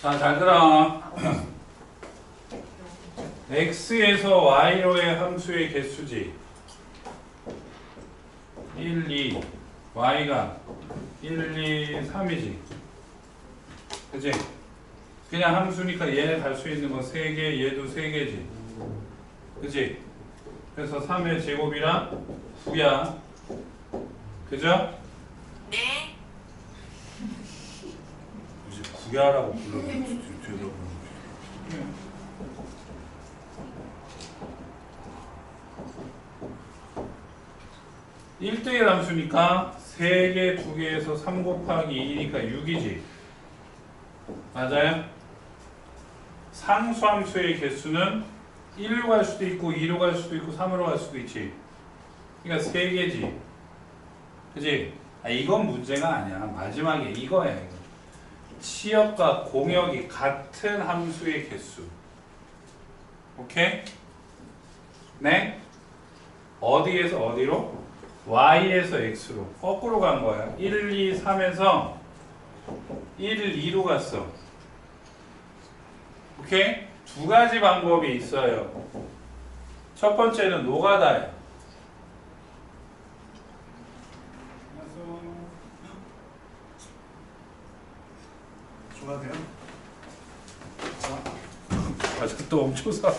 자, 잘 들어. x에서 y로의 함수의 개수지. 1, 2, y가 1, 2, 3이지. 그지? 그냥 함수니까 얘네 갈수 있는 건 3개, 얘도 3개지. 그지? 그래서 3의 제곱이랑 9야. 그죠? 이제 9야라고 불러주면 되더라고요. 1대1 함수니까 3개, 2개에서 3 곱하기 2니까 6이지. 맞아요? 상수함수의 개수는 1로 갈 수도 있고 2로 갈 수도 있고 3으로 갈 수도 있지. 그러니까 3개지. 그지? 아, 이건 문제가 아니야. 마지막에 이거야. 이거. 치역과 공역이 같은 함수의 개수. 오케이? 네? 어디에서 어디로? y에서 x로 거꾸로 간 거야. 1, 2, 3에서 1, 2로 갔어. 오케이? 두 가지 방법이 있어요. 첫 번째는 노가다야. 좋 아하세요? 아직도 엄청 사.